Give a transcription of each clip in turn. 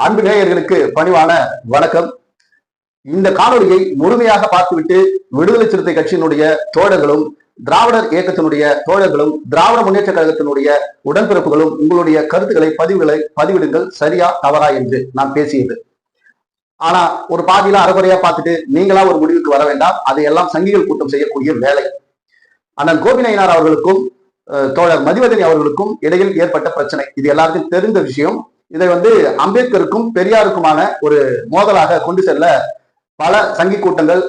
அன்பு நேயர்களுக்கு பணிவான வணக்கம். இந்த காணொலியை முழுமையாக பார்த்துவிட்டு விடுதலை சிறுத்தை கட்சியினுடைய தோழர்களும் திராவிடர் இயக்கத்தினுடைய தோழர்களும் திராவிட முன்னேற்ற கழகத்தினுடைய உடன்பிறப்புகளும் உங்களுடைய கருத்துக்களை பதிவுகளை பதிவிடுங்கள். சரியா தவறா என்று நான் பேசியது. ஆனா ஒரு பாதியில அறகுறையா பார்த்துட்டு நீங்களா ஒரு முடிவுக்கு வர வேண்டாம். அதையெல்லாம் சங்கிகள் கூட்டம் செய்யக்கூடிய வேலை. அண்ணன் கோபிநயனார் அவர்களுக்கும் அஹ், தோழர் மதிவதனி அவர்களுக்கும் இடையில் ஏற்பட்ட பிரச்சனை. இது எல்லாருக்கும் தெரிந்த விஷயம். இதை வந்து அம்பேத்கருக்கும் பெரியாருக்குமான ஒரு மோதலாக கொண்டு செல்ல பல சங்கி கூட்டங்கள்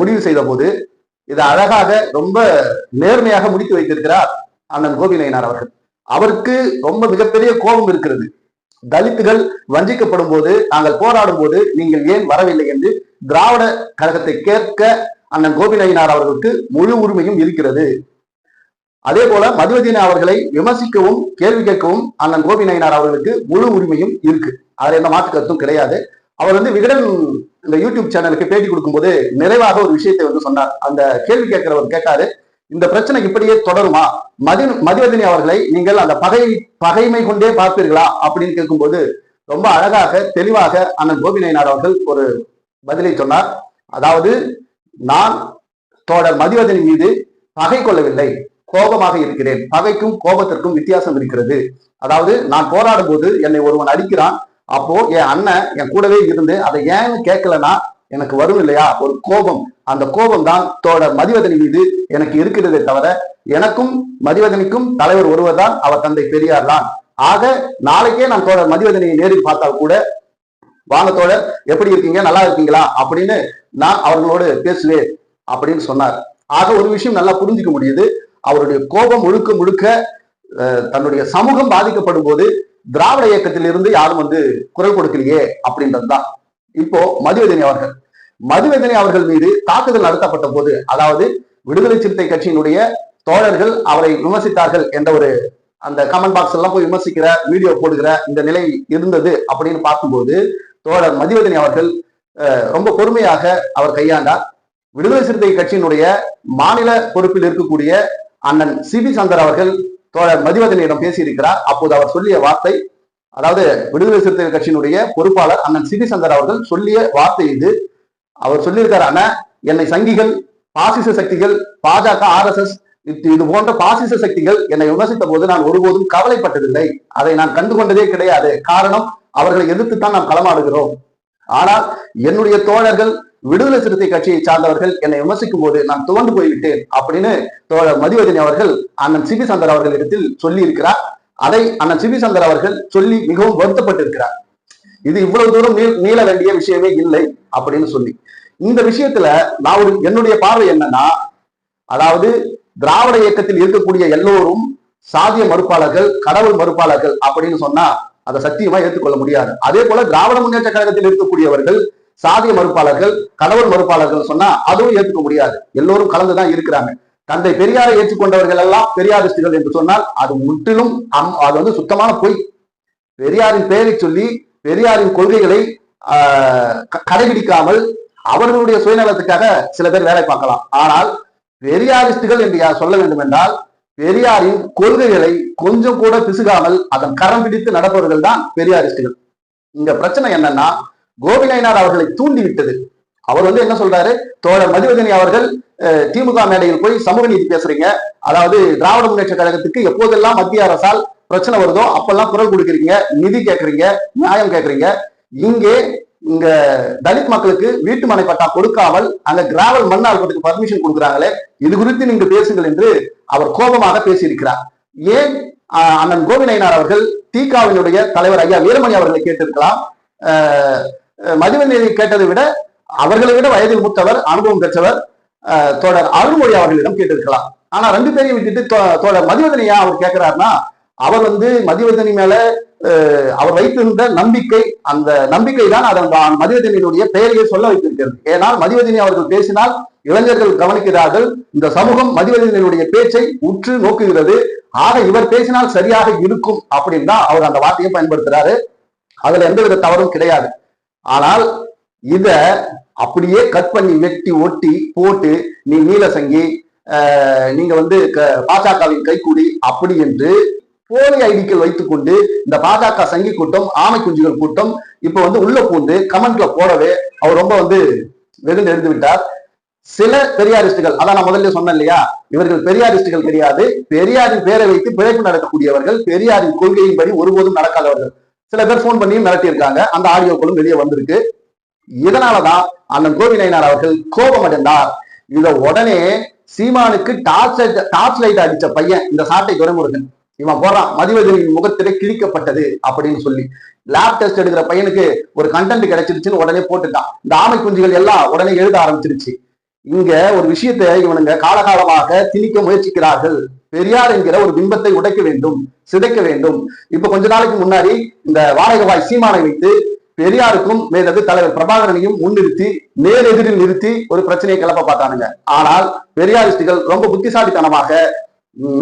முடிவு செய்த போது இதை அழகாக ரொம்ப நேர்மையாக முடித்து வைத்திருக்கிறார் அண்ணன் கோபிநாயனார் அவர்கள். அவருக்கு ரொம்ப மிகப்பெரிய கோபம் இருக்கிறது. தலித்துகள் வஞ்சிக்கப்படும் போது நாங்கள் போராடும் போது நீங்கள் ஏன் வரவில்லை என்று திராவிட கழகத்தை கேட்க அண்ணன் கோபிநாயனார் அவர்களுக்கு முழு உரிமையும் இருக்கிறது. அதே போல மதுவதீன அவர்களை விமர்சிக்கவும் கேள்வி கேட்கவும் அண்ணன் கோபிநாயனார் அவர்களுக்கு முழு உரிமையும் இருக்கு. அதில் எந்த மாற்று கருத்தும் கிடையாது. அவர் வந்து விகடன் இந்த யூடியூப் சேனலுக்கு பேட்டி கொடுக்கும்போது நிறைவாக ஒரு விஷயத்தை வந்து சொன்னார். அந்த கேள்வி கேட்கிறவர் கேட்டாரு இந்த பிரச்சனை இப்படியே தொடருமா? மதி மதிவதனி அவர்களை நீங்கள் அந்த பகை பகைமை கொண்டே பார்ப்பீர்களா? அப்படின்னு கேட்கும்போது ரொம்ப அழகாக தெளிவாக அண்ணன் கோபிநாயனார் அவர்கள் ஒரு பதிலை சொன்னார். அதாவது நான் தோழர் மதிவதனி மீது பகை கொள்ளவில்லை. கோபமாக இருக்கிறேன். பகைக்கும் கோபத்திற்கும் வித்தியாசம் இருக்கிறது. அதாவது நான் போராடும் போது என்னை ஒருவன் அடிக்கிறான். அப்போ என் அண்ணன் என் கூடவே இருந்து அதை ஏன்னு கேட்கலன்னா எனக்கு வரும் இல்லையா? ஒரு கோபம். அந்த கோபம் தான் தோட மதிவதனி மீது எனக்கு இருக்கிறதே தவிர எனக்கும் மதிவதனிக்கும் தலைவர் ஒருவர் தான் அவர் தந்தை பெரியார் தான். ஆக நாளைக்கே நான் தோட மதிவதனியை நேரில் பார்த்தால் கூட வாங்க தோழர் எப்படி இருக்கீங்க? நல்லா இருக்கீங்களா? அப்படின்னு நான் அவர்களோடு பேசுவேன் அப்படின்னு சொன்னார். ஆக ஒரு விஷயம் நல்லா புரிஞ்சுக்க முடியுது. அவருடைய கோபம் முழுக்க முழுக்க தன்னுடைய சமூகம் பாதிக்கப்படும் போது திராவிட இயக்கத்தில் இருந்து யாரும் வந்து குரல் கொடுக்கலையே அப்படின்றதுதான். இப்போ மதுவேதனி அவர்கள். மதுவேதனி அவர்கள் மீது தாக்குதல் நடத்தப்பட்ட போது அதாவது விடுதலை சிறுத்தை கட்சியினுடைய தோழர்கள் அவரை விமர்சித்தார்கள் என்ற ஒரு அந்த கமெண்ட் பாக்ஸ் எல்லாம் போய் விமர்சிக்கிற வீடியோ போடுகிற இந்த நிலை இருந்தது அப்படின்னு பார்க்கும்போது தோழர் மதிவதனி அவர்கள் ரொம்ப பொறுமையாக அவர் கையாண்டார். விடுதலை சிறுத்தை கட்சியினுடைய மாநில பொறுப்பில் இருக்கக்கூடிய அண்ணன் சிபி சந்தர் அவர்கள் தோழர் மதிவதனிடம் பேசியிருக்கிறார். அப்போது அவர் சொல்லிய வார்த்தை அதாவது விடுதலை சிறுத்தைகள் கட்சியினுடைய பொறுப்பாளர் அண்ணன் சிபி சந்தர் அவர்கள் சொல்லிய வார்த்தை இது. அவர் சொல்லியிருக்காரு அண்ணா என்னை சங்கிகள் பாசிச சக்திகள் பாஜக ஆர்எஸ்எஸ் இது போன்ற பாசிச சக்திகள் என்னை விமர்சித்த போது நான் ஒருபோதும் கவலைப்பட்டதில்லை. அதை நான் கண்டுகொண்டதே கிடையாது. காரணம் அவர்களை எதிர்த்து தான் நாம் களமாடுகிறோம். ஆனால் என்னுடைய தோழர்கள் விடுதலை சிறுத்தை கட்சியை சார்ந்தவர்கள் என்னை விமர்சிக்கும் போது நான் துவண்டு போய்விட்டேன் அப்படின்னு தோழர் மதிவதனி அவர்கள் அண்ணன் சிபி சந்தர் அவர்களிடத்தில் சொல்லி இருக்கிறார் அதை அண்ணன் சிபி சந்தர் அவர்கள் சொல்லி மிகவும் வருத்தப்பட்டிருக்கிறார். இது இவ்வளவு தூரம் நீள வேண்டிய விஷயமே இல்லை அப்படின்னு சொல்லி. இந்த விஷயத்துல நான் ஒரு என்னுடைய பார்வை என்னன்னா அதாவது திராவிட இயக்கத்தில் இருக்கக்கூடிய எல்லோரும் சாதிய மறுப்பாளர்கள் கடவுள் மறுப்பாளர்கள் அப்படின்னு சொன்னா அதை சத்தியமா ஏற்றுக்கொள்ள முடியாது. அதே போல திராவிட முன்னேற்ற கழகத்தில் இருக்கக்கூடியவர்கள் சாதிய மறுப்பாளர்கள் கடவுள் மறுப்பாளர்கள் சொன்னா அதுவும் ஏற்றுக்க முடியாது. எல்லோரும் கலந்துதான் இருக்கிறாங்க. தந்தை பெரியாரை ஏற்றுக்கொண்டவர்கள் எல்லாம் பெரியாரிஸ்டுகள் என்று சொன்னால் அது முற்றிலும் அம்- அது வந்து சுத்தமான பொய். பெரியாரின் பெயரை சொல்லி பெரியாரின் கொள்கைகளை க- கடைபிடிக்காமல் அவர்களுடைய சுயநலத்துக்காக சில பேர் வேலை பார்க்கலாம். ஆனால் பெரியாரிஸ்டுகள் என்று யார் சொல்ல வேண்டும் என்றால் பெரியாரின் கொள்கைகளை கொஞ்சம் கூட பிசுகாமல் அதன் கரம் பிடித்து நடப்பவர்கள் தான் பெரியாரிஸ்டுகள். இங்க பிரச்சனை என்னன்னா கோபிநாயனார் அவர்களை தூண்டிவிட்டது. அவர் வந்து என்ன சொல்றாரு? தோழர் மதிவதனி அவர்கள் அஹ், திமுக மேடையில் போய் சமூக நீதி பேசுறீங்க. அதாவது திராவிட முன்னேற்ற கழகத்துக்கு எப்போதெல்லாம் மத்திய அரசால் பிரச்சனை வருதோ அப்பெல்லாம் குரல் கொடுக்குறீங்க நிதி கேட்கறீங்க நியாயம் கேட்கறீங்க. இங்கே இங்க தலித் மக்களுக்கு வீட்டு மனை பட்டா கொடுக்காமல் அங்க கிராவல் மண் அறுப்பதுக்கு பர்மிஷன் கொடுக்குறாங்களே இது குறித்து நீங்க பேசுங்கள் என்று அவர் கோபமாக பேசியிருக்கிறார். ஏன் அண்ணன் கோவிநயனார் அவர்கள் தீகாவினுடைய தலைவர் ஐயா வீரமணி அவர்களை கேட்டிருக்கலாம்? ஆஹ், கேட்டதை விட அவர்களை விட வயதில் மூத்தவர் அனுபவம் பெற்றவர் தோழர் அருள்மொழி அவர்களிடம் கேட்டிருக்கலாம். ஆனா ரெண்டு பேரையும் விட்டுட்டு தோழர் மதிவதனையா அவர் கேட்கிறாருன்னா அவர் வந்து மதிவதனி மேல அஹ், அவர் வைத்திருந்த நம்பிக்கை அந்த நம்பிக்கை தான் அதன் மதிவதனியினுடைய பெயரையே சொல்ல வைத்திருக்கிறது. ஏனால் மதிவதனி அவர்கள் பேசினால் இளைஞர்கள் கவனிக்கிறார்கள் இந்த சமூகம் மதிவதனியினுடைய பேச்சை உற்று நோக்குகிறது. ஆக இவர் பேசினால் சரியாக இருக்கும் அப்படின்னு தான் அவர் அந்த வார்த்தையை பயன்படுத்துறாரு. அதுல எந்தவித தவறும் கிடையாது. ஆனால் இத அப்படியே கட் பண்ணி வெட்டி ஒட்டி போட்டு நீ நீலசங்கி நீங்க வந்து க- பாஜகவின் கைக்கூடி அப்படி என்று போலி ஐடிக்கள் வைத்துக்கொண்டு இந்த பாஜக சங்கி கூட்டம் ஆமை குஞ்சுகள் கூட்டம் இப்ப வந்து உள்ள பூந்து கமெண்ட்ல போடவே அவர் ரொம்ப வந்து வெகுண்டு எழுந்து விட்டார். சில பெரியாரிஸ்டுகள் அதான் நான் முதல்ல சொன்னேன் இல்லையா? இவர்கள் பெரியாரிஸ்டுகள் கிடையாது. பெரியாரின் பேரை வைத்து பிழைப்பு நடத்தக்கூடியவர்கள் பெரியாரின் கொள்கையின்படி ஒருபோதும் நடக்காதவர்கள். சில பேர் ஃபோன் பண்ணியும் மிரட்டியிருக்காங்க. அந்த ஆடியோக்களும் வெளியே வந்திருக்கு. இதனாலதான் அண்ணன் கோவி நயனார் அவர்கள் கோபம் அடைந்தார் இத உடனே சீமானுக்கு டார்ச் லைட் டார்ச் லைட் அடிச்ச பையன் இந்த சாட்டை துறைமுருகன் இவன் போறான். மதிவதனின் முகத்திலே கிழிக்கப்பட்டது அப்படின்னு சொல்லி. லேப் டெஸ்ட் எடுக்கிற பையனுக்கு ஒரு கண்டென்ட் கிடைச்சிருச்சுன்னு உடனே போட்டுட்டான். இந்த ஆமை குஞ்சுகள் எல்லாம் உடனே எழுத ஆரம்பிச்சிருச்சு. இங்க ஒரு விஷயத்தை இவனுங்க காலகாலமாக திணிக்க முயற்சிக்கிறார்கள். பெரியார் என்கிற ஒரு பிம்பத்தை உடைக்க வேண்டும் சிதைக்க வேண்டும். இப்ப கொஞ்ச நாளைக்கு முன்னாடி இந்த வாடகவாய் சீமானை வைத்து பெரியாருக்கும் மேலது தலைவர் பிரபாகரனையும் முன்னிறுத்தி நேரெதிரில் நிறுத்தி ஒரு பிரச்சனையை கிளப்ப பார்த்தானுங்க. ஆனால் பெரியாரிஸ்டுகள் ரொம்ப புத்திசாலித்தனமாக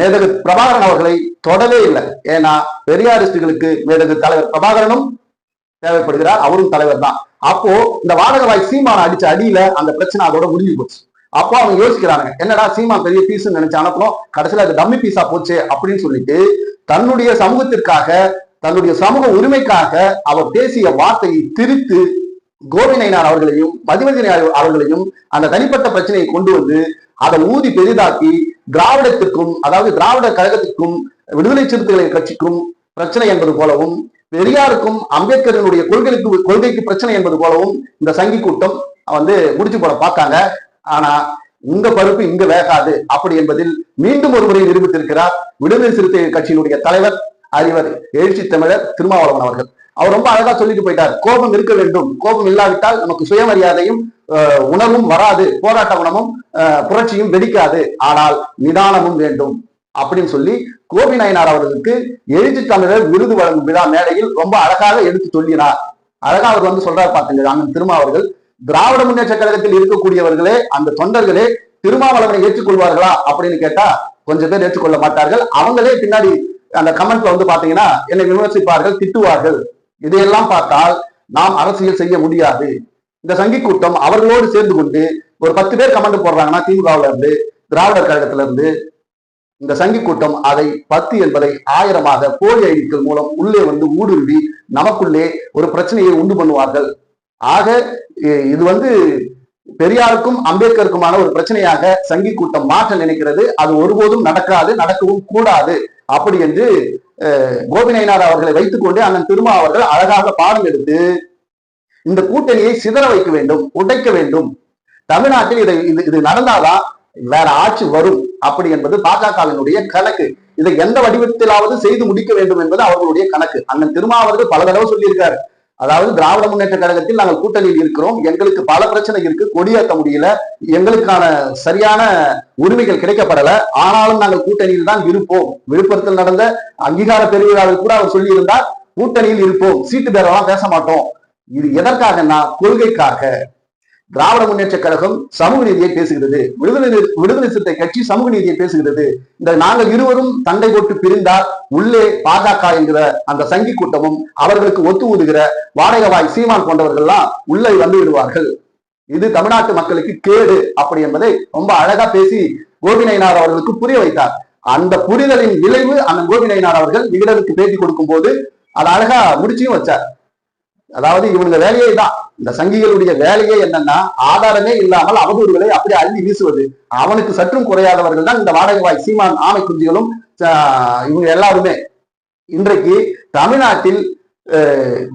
மேதகு பிரபாகரன் அவர்களை தொடவே இல்லை. ஏன்னா பெரியாரிஸ்டுகளுக்கு மேதகு தலைவர் பிரபாகரனும் தேவைப்படுகிறார் அவரும் தலைவர் தான். அப்போ இந்த வாடகவாய் சீமான அடிச்ச அடியில அந்த பிரச்சனை அதோட முடிஞ்சு போச்சு. அப்போ அவங்க யோசிக்கிறாங்க என்னடா சீமா பெரிய பீஸ் நினைச்சு அனுப்பணும் கடைசியில அது டம்மி பீஸா போச்சு அப்படின்னு சொல்லிட்டு தன்னுடைய சமூகத்திற்காக தன்னுடைய சமூக உரிமைக்காக அவர் பேசிய வார்த்தையை திரித்து கோவிநயினார் அவர்களையும் மதிவதனி அவர்களையும் அந்த தனிப்பட்ட பிரச்சனையை கொண்டு வந்து அதை ஊதி பெரிதாக்கி திராவிடத்திற்கும் அதாவது திராவிட கழகத்திற்கும் விடுதலை சிறுத்தைகளின் கட்சிக்கும் பிரச்சனை என்பது போலவும் பெரியாருக்கும் அம்பேத்கரனுடைய கொள்கைக்கு கொள்கைக்கு பிரச்சனை என்பது போலவும் இந்த சங்கி கூட்டம் வந்து முடிச்சு போட பார்த்தாங்க. ஆனா உங்க பருப்பு இங்க வேகாது. அப்படி என்பதில் மீண்டும் ஒரு முறை நிரூபித்திருக்கிறார் விடுதலை சிறுத்தை கட்சியினுடைய தலைவர் அறிவர் எழுச்சி தமிழர் திருமாவளவன் அவர்கள். அவர் ரொம்ப அழகா சொல்லிட்டு போயிட்டார். கோபம் இருக்க வேண்டும். கோபம் இல்லாவிட்டால் நமக்கு சுயமரியாதையும் உணவும் வராது. போராட்ட குணமும் அஹ், புரட்சியும் வெடிக்காது. ஆனால் நிதானமும் வேண்டும் அப்படின்னு சொல்லி கோபி நாயனார் அவர்களுக்கு எழுச்சி தமிழர் விருது வழங்கும் விழா மேடையில் ரொம்ப அழகாக எடுத்து சொல்லினார். அழகா அவர் வந்து சொல்றாரு பாத்துங்க அண்ணன் திருமா அவர்கள்? திராவிட முன்னேற்ற கழகத்தில் இருக்கக்கூடியவர்களே அந்த தொண்டர்களே திருமாவளவனை ஏற்றுக்கொள்வார்களா அப்படின்னு கேட்டா கொஞ்சம் பேர் ஏற்றுக்கொள்ள மாட்டார்கள். அவங்களே பின்னாடி அந்த கமெண்ட்ல வந்து பாத்தீங்கன்னா என்னை விமர்சிப்பார்கள் திட்டுவார்கள். இதையெல்லாம் பார்த்தால் நாம் அரசியல் செய்ய முடியாது. இந்த சங்கி கூட்டம் அவர்களோடு சேர்ந்து கொண்டு ஒரு பத்து பேர் கமெண்ட் போடுறாங்கன்னா திமுகவுல இருந்து திராவிடர் கழகத்துல இருந்து இந்த சங்கி கூட்டம் அதை பத்து என்பதை ஆயிரமாக போலி ஐடிக்கள் மூலம் உள்ளே வந்து ஊடுருவி நமக்குள்ளே ஒரு பிரச்சனையை உண்டு பண்ணுவார்கள். ஆக இது வந்து பெரியாருக்கும் அம்பேத்கருக்குமான ஒரு பிரச்சனையாக சங்கி கூட்டம் மாற்ற நினைக்கிறது. அது ஒருபோதும் நடக்காது நடக்கவும் கூடாது. அப்படி என்று கோபிநயனார் அவர்களை வைத்துக்கொண்டு அண்ணன் திருமா அவர்கள் அழகாக பாடம் எடுத்து இந்த கூட்டணியை சிதற வைக்க வேண்டும் உடைக்க வேண்டும். தமிழ்நாட்டில் இதை இது இது நடந்தாதான் வேற ஆட்சி வரும். அப்படி என்பது பாஜகவினுடைய கணக்கு. இதை எந்த வடிவத்திலாவது செய்து முடிக்க வேண்டும் என்பது அவர்களுடைய கணக்கு. அண்ணன் திருமாவர்கள் பல தடவை சொல்லியிருக்காரு. அதாவது திராவிட முன்னேற்ற கழகத்தில் நாங்கள் கூட்டணியில் இருக்கிறோம். எங்களுக்கு பல பிரச்சனை இருக்கு. கொடியேற்ற முடியல. எங்களுக்கான சரியான உரிமைகள் கிடைக்கப்படல. ஆனாலும் நாங்கள் கூட்டணியில் தான் இருப்போம். விழுப்புரத்தில் நடந்த அங்கீகார பெருவிழாவில் கூட அவர் சொல்லியிருந்தார் கூட்டணியில் இருப்போம். சீட்டு பேரெல்லாம் பேச மாட்டோம். இது எதற்காகன்னா கொள்கைக்காக. திராவிட முன்னேற்ற கழகம் சமூக நீதியை பேசுகிறது. விடுதலை விடுதலை சிறுத்தை கட்சி சமூக நீதியை பேசுகிறது. இந்த நாங்கள் இருவரும் தண்டை போட்டு பிரிந்தால் உள்ளே பாஜக என்கிற அந்த சங்கி கூட்டமும் அவர்களுக்கு ஒத்து ஊதுகிற வாடகவாய் சீமான் போன்றவர்கள்லாம் உள்ளே வந்து விடுவார்கள். இது தமிழ்நாட்டு மக்களுக்கு கேடு அப்படி என்பதை ரொம்ப அழகா பேசி கோபிநயனார் அவர்களுக்கு புரிய வைத்தார். அந்த புரிதலின் விளைவு அந்த கோபிநயனார் அவர்கள் விகடனுக்கு பேட்டி கொடுக்கும் போது அதை அழகா முடிச்சியும் வச்சார். அதாவது இவனுடைய வேலையே தான் இந்த சங்கிகளுடைய வேலையே என்னன்னா ஆதாரமே இல்லாமல் அவதூறுகளை அப்படியே அள்ளி வீசுவது. அவனுக்கு சற்றும் குறையாதவர்கள் தான் இந்த வாடகைவாய் சீமான் ஆமை குஞ்சுகளும் இவங்க எல்லாருமே. இன்றைக்கு தமிழ்நாட்டில்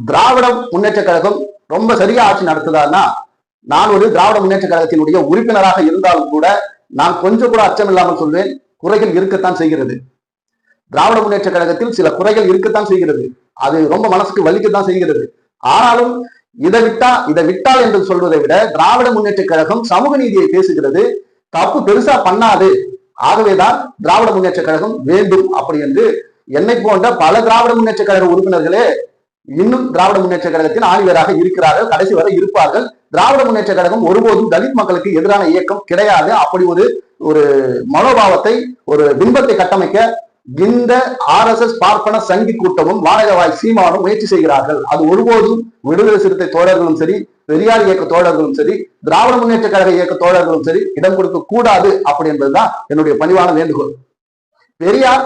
திராவிட முன்னேற்ற கழகம் ரொம்ப சரியா ஆட்சி நடத்துதான்னா நான் ஒரு திராவிட முன்னேற்ற கழகத்தினுடைய உறுப்பினராக இருந்தாலும் கூட நான் கொஞ்சம் கூட அச்சம் இல்லாமல் சொல்வேன் குறைகள் இருக்கத்தான் செய்கிறது. திராவிட முன்னேற்ற கழகத்தில் சில குறைகள் இருக்கத்தான் செய்கிறது. அது ரொம்ப மனசுக்கு வலிக்கத்தான் செய்கிறது. ஆனாலும் இதை விட்டா இதை விட்டால் என்று சொல்வதை விட திராவிட முன்னேற்ற கழகம் சமூக நீதியை பேசுகிறது. தப்பு பெருசா பண்ணாது. ஆகவேதான் திராவிட முன்னேற்ற கழகம் வேண்டும் அப்படி என்று என்னை போன்ற பல திராவிட முன்னேற்ற கழக உறுப்பினர்களே இன்னும் திராவிட முன்னேற்ற கழகத்தின் ஆணிவராக இருக்கிறார்கள். கடைசி வரை இருப்பார்கள். திராவிட முன்னேற்ற கழகம் ஒருபோதும் தலித் மக்களுக்கு எதிரான இயக்கம் கிடையாது. அப்படி ஒரு ஒரு மனோபாவத்தை ஒரு பின்பத்தை கட்டமைக்க இந்த ஆர் எஸ் எஸ் பார்ப்பன சங்கி கூட்டமும் வானகவாய் சீமானும் முயற்சி செய்கிறார்கள். அது ஒருபோதும் விடுதலை சிறுத்தை தோழர்களும் சரி பெரியார் இயக்க தோழர்களும் சரி திராவிட முன்னேற்ற கழக இயக்க தோழர்களும் சரி இடம் கொடுக்க கூடாது அப்படி என்பதுதான் என்னுடைய பணிவான வேண்டுகோள். பெரியார்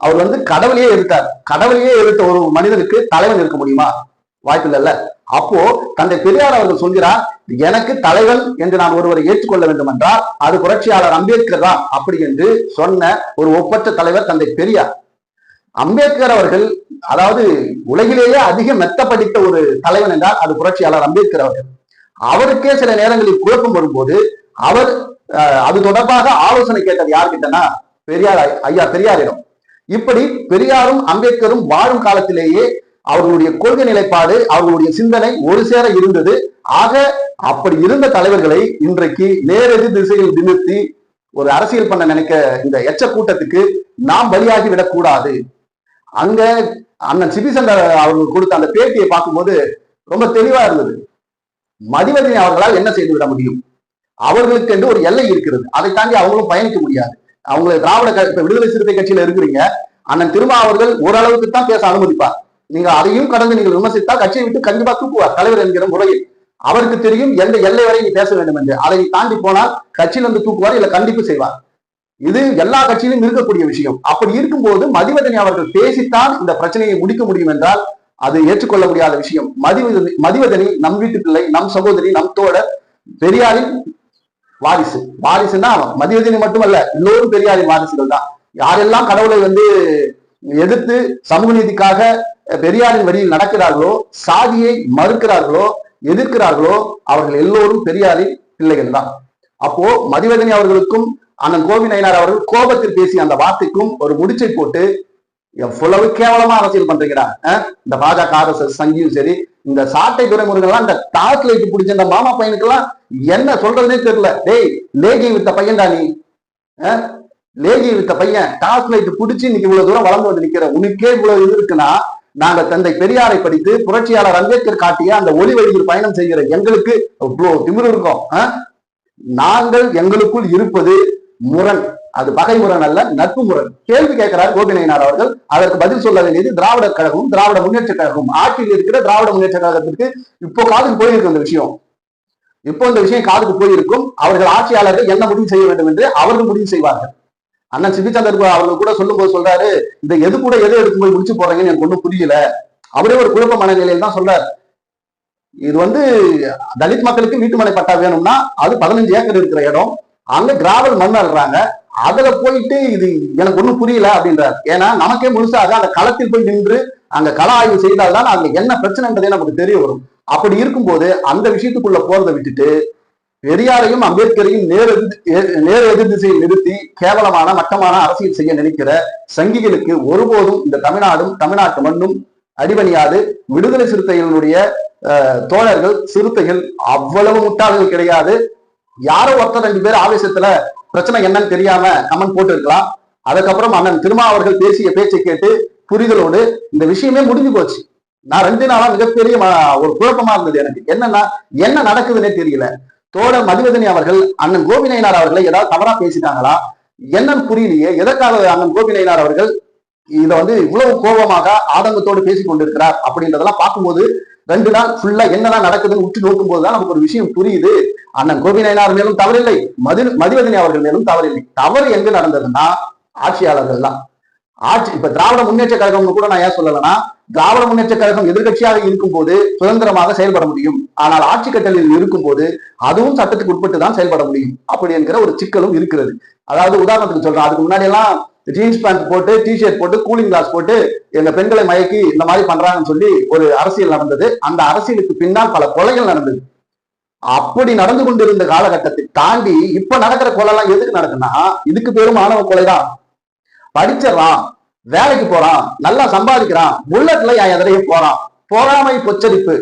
அவர் வந்து கடவுளையே எதிர்த்தார் கடவுளையே எதிர்த்த ஒரு மனிதனுக்கு தலைவன் இருக்க முடியுமா? வாய்ப்பு இல்லைல்ல அப்போ தந்தை பெரியார் அவர்கள் சொல்கிறார் எனக்கு தலைவர் என்று நான் ஒருவரை ஏற்றுக்கொள்ள வேண்டும் என்றால் அது புரட்சியாளர் அம்பேத்கர் தான் அப்படி என்று சொன்ன ஒரு ஒப்பற்ற தலைவர் தந்தை பெரியார். அம்பேத்கர் அவர்கள் அதாவது உலகிலேயே அதிக மெத்த படித்த ஒரு தலைவன் என்றால் அது புரட்சியாளர் அம்பேத்கர் அவர்கள். அவருக்கே சில நேரங்களில் குழப்பம் வரும்போது அவர் அஹ், அது தொடர்பாக ஆலோசனை கேட்டது யார்கிட்டனா பெரியார் ஐயா பெரியாரிடம். இப்படி பெரியாரும் அம்பேத்கரும் வாழும் காலத்திலேயே அவர்களுடைய கொள்கை நிலைப்பாடு அவர்களுடைய சிந்தனை ஒரு சேர இருந்தது. ஆக அப்படி இருந்த தலைவர்களை இன்றைக்கு நேரெதிர் திசையில் நிறுத்தி ஒரு அரசியல் பண்ண நினைக்க இந்த எச்ச கூட்டத்துக்கு நாம் பலியாகி விடக்கூடாது. அங்க அண்ணன் சிபிசந்தர் அவர்கள் கொடுத்த அந்த பேட்டியை பார்க்கும்போது ரொம்ப தெளிவா இருந்தது. மதிவதனை அவர்களால் என்ன செய்து விட முடியும்? அவர்களுக்கு என்று ஒரு எல்லை இருக்கிறது. அதை தாண்டி அவங்களும் பயணிக்க முடியாது. அவங்களை திராவிட விடுதலை சிறுத்தை கட்சியில இருக்கிறீங்க. அண்ணன் திரும்ப அவர்கள் ஓரளவுக்கு தான் பேச அனுமதிப்பார். நீங்க அதையும் கடந்து நீங்கள் விமர்சித்தால் கட்சியை விட்டு கண்டிப்பா தூக்குவார் தலைவர் என்கிற முறையில். அவருக்கு தெரியும் எந்த எல்லை வரை நீ பேச வேண்டும் என்று. அதை தாண்டி போனால் கட்சியிலிருந்து தூக்குவார் இல்ல கண்டிப்பு செய்வார். இது எல்லா கட்சியிலும் இருக்கக்கூடிய விஷயம். அப்படி இருக்கும்போது மதிவதனி அவர்கள் பேசித்தான் இந்த பிரச்சனையை முடிக்க முடியும் என்றால் அது ஏற்றுக்கொள்ள முடியாத விஷயம். மதிவதனி மதிவதனி நம் வீட்டு பிள்ளை நம் சகோதரி நம் தோழர் பெரியாரின் வாரிசு. வாரிசுன்னா மதிவதனி மட்டுமல்ல எல்லோரும் பெரியாரின் வாரிசுகள் தான். யாரெல்லாம் கடவுளை வந்து எதிர்த்து சமூக நீதிக்காக பெரியாரின் வழியில் நடக்கிறார்களோ சாதியை மறுக்கிறார்களோ எதிர்க்கிறார்களோ அவர்கள் எல்லோரும் பெரியாரின் பிள்ளைகள் தான். அப்போ மதிவதனி அவர்களுக்கும் அண்ணன் கோவி நயினார் அவர்கள் கோபத்தில் பேசிய அந்த வார்த்தைக்கும் ஒரு முடிச்சை போட்டு எவ்வளவு கேவலமா அரசியல் பண்றீங்கடா இந்த பாஜக ஆர்எஸ்எஸ் சங்கியும் சரி இந்த சாட்டை துறைமுருகெல்லாம் இந்த டார்ச் லைட் பிடிச்ச இந்த மாமா பையனுக்கெல்லாம் என்ன சொல்றதுனே தெரியல. டேய் லேகி வித்த பையன்டா நீ லேகி வித்த பையன் டார்ச் லைட் பிடிச்சி இன்னைக்கு இவ்வளவு தூரம் வளர்ந்து வந்து நிக்கிற. உனக்கே இவ்வளவு இது இருக்குன்னா நாங்க தந்தை பெரியாரை படித்து புரட்சியாளர் அம்பேத்கர் காட்டிய அந்த ஒளி வழியில் பயணம் செய்கிற எங்களுக்கு இவ்வளவு திமிரு இருக்கும். நாங்கள் எங்களுக்குள் இருப்பது முரண். அது பகை முரண் அல்ல நட்பு முரண். கேள்வி கேட்கிறார் கோபிநயனார் அவர்கள். அதற்கு பதில் சொல்ல வேண்டியது திராவிட கழகம் திராவிட முன்னேற்ற கழகம் ஆட்சியில் இருக்கிற திராவிட முன்னேற்ற கழகத்திற்கு இப்போ காதுக்கு போயிருக்கு அந்த விஷயம். இப்போ இந்த விஷயம் காதுக்கு போயிருக்கும். அவர்கள் ஆட்சியாளர்கள் என்ன முடிவு செய்ய வேண்டும் என்று அவர்கள் முடிவு செய்வார்கள். அண்ணன் சிபிச்சந்தர் அவர்கள் கூட சொல்லும்போது சொல்றாரு இந்த எது கூட எதை எடுத்து போய் முடிச்சு போறீங்கன்னு எனக்கு ஒண்ணும் புரியல. அவரே ஒரு குழப்ப மனநிலையில் தான் சொல்றாரு. இது வந்து தலித் மக்களுக்கு வீட்டுமனை பட்டா வேணும்னா அது பதினஞ்சு ஏக்கர் இருக்கிற இடம். அங்க கிராவல் மண் அல்றாங்க அதுல போயிட்டு இது எனக்கு ஒண்ணும் புரியல அப்படின்றார். ஏன்னா நமக்கே முழுசாக அந்த களத்தில் போய் நின்று அங்க கள ஆய்வு செய்தால்தான் அங்க என்ன பிரச்சனைன்றதே நமக்கு தெரிய வரும். அப்படி இருக்கும்போது அந்த விஷயத்துக்குள்ள போறதை விட்டுட்டு பெரியாரையும் அம்பேத்கரையும் நேர் எதிர் நேர் எதிர் திசையில் நிறுத்தி கேவலமான மட்டமான அரசியல் செய்ய நினைக்கிற சங்கிகளுக்கு ஒருபோதும் இந்த தமிழ்நாடும் தமிழ்நாட்டு மண்ணும் அடிபணியாது. விடுதலை சிறுத்தைகளுடைய தோழர்கள் சிறுத்தைகள் அவ்வளவு முட்டாள்கள் கிடையாது. யாரோ ஒருத்தர் ரெண்டு பேர் ஆவேசத்துல பிரச்சனை என்னன்னு தெரியாம கமெண்ட் போட்டு இருக்கலாம் அதுக்கப்புறம் அண்ணன் திருமா அவர்கள் பேசிய பேச்சை கேட்டு புரிதலோடு இந்த விஷயமே முடிஞ்சு போச்சு. நான் ரெண்டு நாளா மிகப்பெரிய ஒரு குழப்பமா இருந்தது எனக்கு. என்னன்னா என்ன நடக்குதுன்னே தெரியல. தோழர் மதிவதனி அவர்கள் அண்ணன் கோபிநயனார் அவர்களை ஏதாவது தவறா பேசிட்டாங்களா? என்னன்னு புரியலையே. எதற்காக அண்ணன் கோபிநயனார் அவர்கள் இதை வந்து இவ்வளவு கோபமாக ஆதங்கத்தோடு பேசி கொண்டிருக்கிறார் அப்படின்றதெல்லாம் பார்க்கும்போது ரெண்டு நாள் ஃபுல்லா என்னதான் நடக்குதுன்னு உற்று நோக்கும் போதுதான் நமக்கு ஒரு விஷயம் புரியுது. அண்ணன் கோபிநயனார் மேலும் தவறில்லை. மது மதிவதனி அவர்கள் மேலும் தவறில்லை. தவறு எங்கு நடந்ததுன்னா ஆட்சியாளர்கள் தான். ஆட்சி இப்ப திராவிட முன்னேற்ற கழகம்னு கூட நான் ஏன் சொல்லலைன்னா திராவிட முன்னேற்ற கழகம் எதிர்க்கட்சியாக இருக்கும்போது சுதந்திரமாக செயல்பட முடியும். ஆனால் ஆட்சி கட்டளையில் இருக்கும்போது அதுவும் சட்டத்துக்கு உட்பட்டு தான் செயல்பட முடியும். அப்படி என்கிற ஒரு சிக்கலும் இருக்கிறது. அதாவது உதாரணத்துக்கு சொல்றேன் அதுக்கு முன்னாடி எல்லாம் ஜீன்ஸ் பேண்ட் போட்டு டிஷர்ட் போட்டு கூலிங் கிளாஸ் போட்டு எங்க பெண்களை மயக்கி இந்த மாதிரி பண்றாங்கன்னு சொல்லி ஒரு அரசியல் நடந்தது. அந்த அரசியலுக்கு பின்னால் பல கொலைகள் நடந்தது. அப்படி நடந்து கொண்டிருந்த காலகட்டத்தை தாண்டி இப்ப நடக்கிற கொலை எல்லாம் எதுக்கு நடக்குன்னா இதுக்கு பேரும் மாணவ கொலைதான். படிச்சிடறான் வேலைக்கு போறான் நல்லா சம்பாதிக்கிறான் புல்லட்ல என் எதிரையே போறான். பொறாமை பொச்சரிப்பு.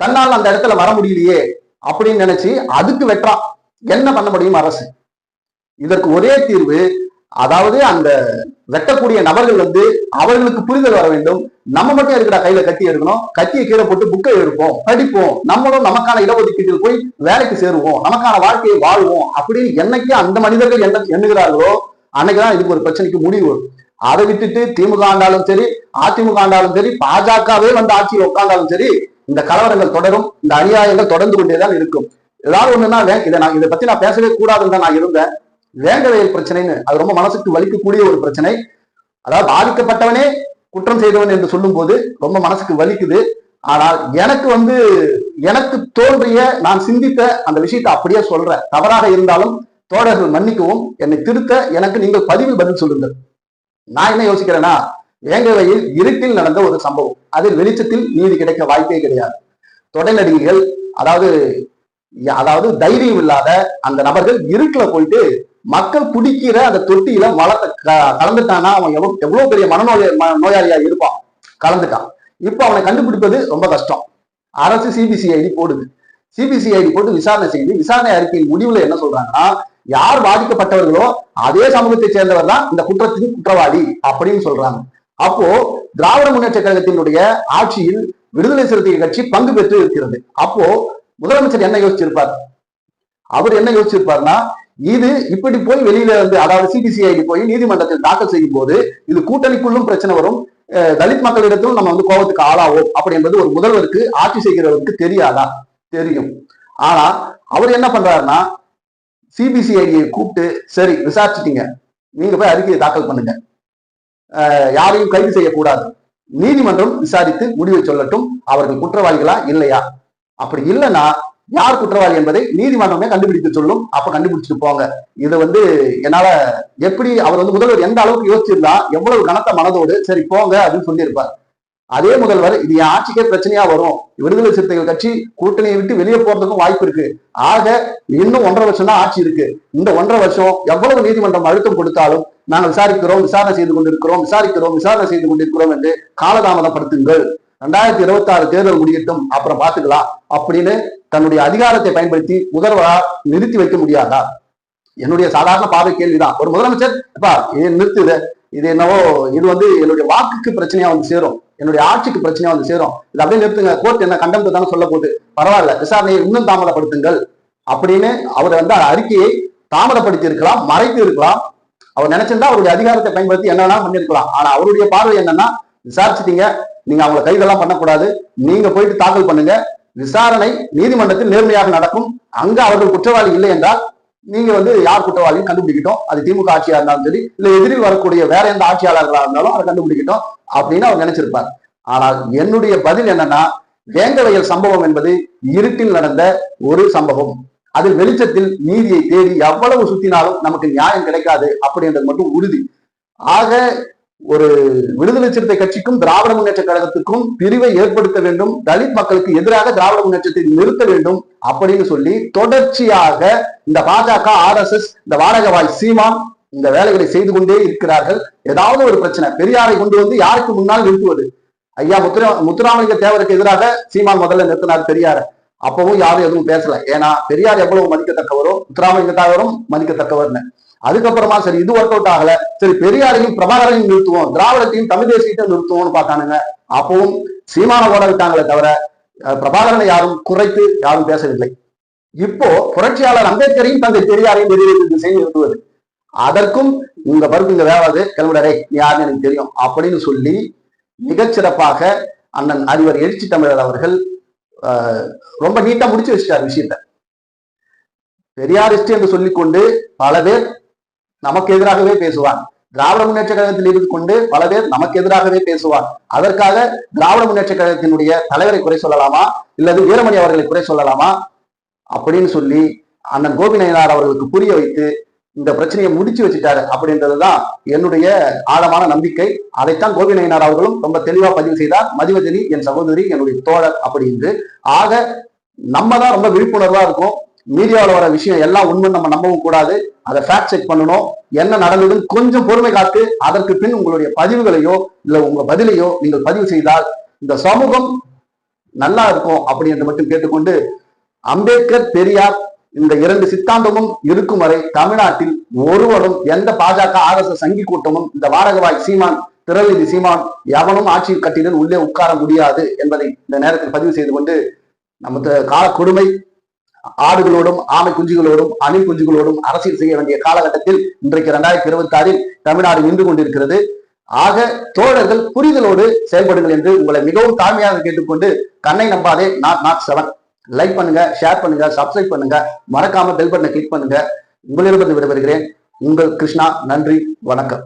தன்னால் அந்த இடத்துல வர முடியலையே அப்படின்னு நினைச்சு அதுக்கு வெட்டுறான். என்ன பண்ண முடியும் அரசு? இதற்கு ஒரே தீர்வு அதாவது அந்த வெட்டக்கூடிய நபர்கள் வந்து அவர்களுக்கு புரிதல் வர வேண்டும். நம்ம மட்டும் இருக்கிற கையில கத்தி எடுக்கணும்? கத்தியை கீழே போட்டு புக்கை எடுப்போம் படிப்போம். நம்மளும் நமக்கான இடஒதுக்கீட்டில் போய் வேலைக்கு சேருவோம் நமக்கான வாழ்க்கையை வாழ்வோம் அப்படின்னு என்னைக்கு அந்த மனிதர்கள் என்ன எண்ணுகிறார்களோ அன்னைக்குதான் இதுக்கு ஒரு பிரச்சனைக்கு முடிவு வரும். அதை விட்டுட்டு திமுக ஆண்டாலும் சரி அதிமுக ஆண்டாலும் சரி பாஜகவே வந்து ஆட்சியில் உட்கார்ந்தாலும் சரி இந்த கலவரங்கள் தொடரும் இந்த அநியாயங்கள் தொடர்ந்து கொண்டேதான் இருக்கும். ஏதாவது ஒண்ணுன்னா இதை நான் இதை பத்தி நான் பேசவே கூடாதுன்னு தான் நான் இருந்தேன். வேங்கவேல் பிரச்சனைன்னு அது ரொம்ப மனசுக்கு வலிக்கக்கூடிய ஒரு பிரச்சனை. அதாவது பாதிக்கப்பட்டவனே குற்றம் செய்தவன் என்று சொல்லும் போது ரொம்ப மனசுக்கு வலிக்குது. ஆனால் எனக்கு வந்து எனக்கு தோன்றிய நான் சிந்தித்த அந்த விஷயத்தை அப்படியே சொல்றேன். தவறாக இருந்தாலும் தோழர்கள் மன்னிக்கவும். என்னை திருத்த எனக்கு நீங்கள் பதிவில் பதில் சொல்லுங்கள். நான் என்ன யோசிக்கிறேன்னா வேங்கவையில் இருட்டில் நடந்த ஒரு சம்பவம். அதில் வெளிச்சத்தில் நீதி கிடைக்க வாய்ப்பே கிடையாது. தொடை நடிகைகள் அதாவது அதாவது தைரியம் இல்லாத அந்த நபர்கள் இருட்டுல போயிட்டு மக்கள் குடிக்கிற அந்த தொட்டியில மலத்தை க- கலந்துட்டானா அவன் எவ்வளவு எவ்வளவு பெரிய மனநோய ம- நோயாளியா இருப்பான். கலந்துட்டான். இப்போ அவனை கண்டுபிடிப்பது ரொம்ப கஷ்டம். அரசு சிபிசிஐடி போடுது. சிபிசிஐடி போட்டு விசாரணை செய்து விசாரணை அறிக்கையின் முடிவுல என்ன சொல்றாங்கன்னா யார் பாதிக்கப்பட்டவர்களோ அதே சமூகத்தை சேர்ந்தவர் தான் இந்த குற்றத்தின் குற்றவாளி அப்படின்னு சொல்றாங்க. அப்போ திராவிட முன்னேற்ற கழகத்தினுடைய ஆட்சியில் விடுதலை சிறுத்தைகள் கட்சி பங்கு பெற்று இருக்கிறது. அப்போ முதலமைச்சர் என்ன யோசிச்சிருப்பார்? அவர் என்ன யோசிச்சிருப்பார்னா இது இப்படி போய் வெளியில இருந்து அதாவது சிபிசிஐடி போய் நீதிமன்றத்தில் தாக்கல் செய்யும் போது இது கூட்டணிக்குள்ளும் பிரச்சனை வரும். தலித் மக்களிடத்திலும் நம்ம வந்து கோபத்துக்கு ஆளாவோம் அப்படி என்பது ஒரு முதல்வருக்கு ஆட்சி செய்கிறவருக்கு தெரியாதா? தெரியும். ஆனா அவர் என்ன பண்றாருன்னா சிபிசிஐடியை கூப்பிட்டு சரி விசாரிச்சிட்டீங்க. நீங்க போய் அறிக்கையை தாக்கல் பண்ணுங்க. யாரையும் கைது செய்யக்கூடாது. நீதிமன்றம் விசாரித்து முடிவை சொல்லட்டும். அவர்கள் குற்றவாளிகளா இல்லையா? அப்படி இல்லைன்னா யார் குற்றவாளி என்பதை நீதிமன்றமே கண்டுபிடிக்க சொல்லும். அப்ப கண்டுபிடிச்சிட்டு போங்க. இதை வந்து என்னால எப்படி அவர் வந்து முதல்வர் எந்த அளவுக்கு யோசிச்சிருந்தா எவ்வளவு கனத்த மனதோடு சரி போங்க அப்படின்னு சொல்லியிருப்பார். அதே முதல்வர் இது என் ஆட்சிக்கே பிரச்சனையா வரும். விடுதலை சிறுத்தைகள் கட்சி கூட்டணியை விட்டு வெளியே போறதுக்கும் வாய்ப்பு இருக்கு. ஆக இன்னும் ஒன்றரை வருஷம் தான் ஆட்சி இருக்கு. இந்த ஒன்றரை வருஷம் எவ்வளவு நீதிமன்றம் அழுத்தம் கொடுத்தாலும் நாங்கள் விசாரிக்கிறோம் விசாரணை செய்து கொண்டிருக்கிறோம் விசாரிக்கிறோம் விசாரணை செய்து கொண்டிருக்கிறோம் என்று காலதாமதப்படுத்துங்கள். ரெண்டாயிரத்தி இருபத்தி ஆறு தேர்தல் முடியட்டும் அப்புறம் பாத்துக்கலாம் அப்படின்னு தன்னுடைய அதிகாரத்தை பயன்படுத்தி முதல்வரால் நிறுத்தி வைக்க முடியாதா? என்னுடைய சாதாரண பார்வை கேள்விதான். ஒரு முதலமைச்சர் அப்பா இது நிறுத்துது? இது என்னவோ இது வந்து என்னுடைய வாக்குக்கு பிரச்சனையா வந்து சேரும். என்னுடைய ஆட்சிக்கு பிரச்சனையா வந்து சேரும். இது அப்படியே நிறுத்துங்க. கோர்ட் என்ன கண்டம் தானே சொல்ல போகுது. பரவாயில்ல விசாரணையை இன்னும் தாமதப்படுத்துங்கள் அப்படின்னு அவர் வந்து அறிக்கையை தாமதப்படுத்தி இருக்கலாம் மறைத்து இருக்கலாம் அவர் நினைச்சிருந்தா அவருடைய அதிகாரத்தை பயன்படுத்தி என்ன வேணாலும் பண்ணிருக்கலாம் ஆனா அவருடைய பார்வை என்னன்னா விசாரிச்சிட்டீங்க நீங்க அவங்களை கைதெல்லாம் பண்ணக்கூடாது. நீங்க போயிட்டு தாக்கல் பண்ணுங்க. விசாரணை நீதிமன்றத்தில் நேர்மையாக நடக்கும். அங்க அவர்கள் குற்றவாளி இல்லை என்றால் நீங்க வந்து யார் குற்றவாளியும் கண்டுபிடிக்கட்டும். அது திமுக ஆட்சியா இருந்தாலும் சரி இல்ல எதிரில் வரக்கூடிய வேற எந்த ஆட்சியாளர்களா இருந்தாலும் அதை கண்டுபிடிக்கட்டும் அப்படின்னு அவர் நினைச்சிருப்பார். ஆனால் என்னுடைய பதில் என்னன்னா வேங்கவயல் சம்பவம் என்பது இருட்டில் நடந்த ஒரு சம்பவம். அதில் வெளிச்சத்தில் நீதியை தேடி எவ்வளவு சுத்தினாலும் நமக்கு நியாயம் கிடைக்காது அப்படின்றது மட்டும் உறுதி. ஆக ஒரு விடுதலை சிறுத்தை கட்சிக்கும் திராவிட முன்னேற்ற கழகத்துக்கும் பிரிவை ஏற்படுத்த வேண்டும் தலித் மக்களுக்கு எதிராக திராவிட முன்னேற்றத்தை நிறுத்த வேண்டும் அப்படின்னு சொல்லி தொடர்ச்சியாக இந்த பாஜக ஆர் எஸ் எஸ் இந்த வாடகவாய் சீமான் இந்த வேலைகளை செய்து கொண்டே இருக்கிறார்கள். ஏதாவது ஒரு பிரச்சனை. பெரியாரை கொண்டு வந்து யாருக்கு முன்னால் நிறுத்துவது? ஐயா முத்துரா முத்துராமலிங்க தேவருக்கு எதிராக சீமான் முதல்ல நிறுத்தினார் பெரியார. அப்பவும் யாரும் எதுவும் பேசல. ஏன்னா பெரியார் எவ்வளவு மதிக்கத்தக்கவரோ முத்துராமலிங்க தேவரும் மதிக்கத்தக்கவர்னு. அதுக்கப்புறமா சரி இது ஒர்க் அவுட் ஆகல. சரி பெரியாரையும் பிரபாகரையும் நிறுத்துவோம். திராவிடத்தையும் தமிழ் தேசியத்தை நிறுத்துவோம்னு பார்த்தானுங்க. அப்பவும் சீமான ஓட விட்டாங்களே தவிர பிரபாகரனை யாரும் குறைத்து யாரும் பேசவில்லை. இப்போ புரட்சியாளர் அம்பேத்கரையும் தந்தை பெரியாரையும் வெளியேற்று திசை நிறுத்துவது. அதற்கும் உங்க பருப்பு இங்க வேவாது. கிளம்புடரே யாருன்னு எனக்கு தெரியும். அப்படின்னு சொல்லி மிகச்சிறப்பாக அண்ணன் அறிவர் எழுச்சி தமிழர் அவர்கள் அஹ், ரொம்ப நீட்டா முடிச்சு வச்சிட்டார் விஷயத்த. பெரியாரிஸ்ட் என்று சொல்லிக்கொண்டு பல பேர் நமக்கு எதிராகவே பேசுவான். திராவிட முன்னேற்ற கழகத்தில் இருந்து கொண்டு பல பேர் நமக்கு எதிராகவே பேசுவார் அதற்காக திராவிட முன்னேற்ற கழகத்தினுடைய தலைவரை குறை சொல்லலாமா? இல்லது வீரமணி அவர்களை குறை சொல்லலாமா? அப்படின்னு சொல்லி அண்ணன் கோபிநாயனார் அவர்களுக்கு புரிய வைத்து இந்த பிரச்சனையை முடிச்சு வச்சுட்டாரு அப்படின்றதுதான் என்னுடைய ஆழமான நம்பிக்கை. அதைத்தான் கோபிநாயனார் அவர்களும் ரொம்ப தெளிவா பதிவு செய்தார். மதிவதனி என் சகோதரி என்னுடைய தோழர் அப்படின்னு ஆக நம்ம தான் ரொம்ப விழிப்புணர்வா இருக்கும். மீடியாவில் வர விஷயம் எல்லாம் உண்மை நம்ம நம்பவும் கூடாது. அதை ஃபேக்ட் செக் பண்ணணும். என்ன நடந்ததுன்னு கொஞ்சம் பொறுமை காத்து அதற்கு பின் உங்களுடைய பதிவுகளையோ இல்ல உங்க பதிலையோ நீங்கள் பதிவு செய்தால் இந்த சமூகம் நல்லா இருக்கும் அப்படி என்று மட்டும் கேட்டுக்கொண்டு அம்பேத்கர் பெரியார் இந்த இரண்டு சித்தாந்தமும் இருக்கும் வரை தமிழ்நாட்டில் ஒருவரும் எந்த பாஜக ஆர்எஸ்எஸ் சங்கி கூட்டமும் இந்த வாடகவாய் சீமான் திரவிதி சீமான் எவனும் ஆட்சி கட்டிலில் உள்ளே உட்கார முடியாது என்பதை இந்த நேரத்தில் பதிவு செய்து கொண்டு நமது கால கொடுமை ஆடுகளோடும் ஆமை குஞ்சுகளோடும் அணில் குஞ்சுகளோடும் அரசியல் செய்ய வேண்டிய காலகட்டத்தில் இன்றைக்கு இரண்டாயிரத்தி இருபத்தி ஆறில் தமிழ்நாடு நின்று கொண்டிருக்கிறது. ஆக தோழர்கள் புரிதலோடு செயல்படுங்கள் என்று உங்களை மிகவும் தாழ்மையாக கேட்டுக்கொண்டு கண்ணை நம்பாதே நாட் நாட் செவன். லைக் பண்ணுங்க ஷேர் பண்ணுங்க சப்ஸ்கிரைப் பண்ணுங்க. மறக்காம பெல் பட்டனை கிளிக் பண்ணுங்க. உங்களிடமிருந்து விடைபெறுகிறேன். உங்கள் கிருஷ்ணா நன்றி வணக்கம்.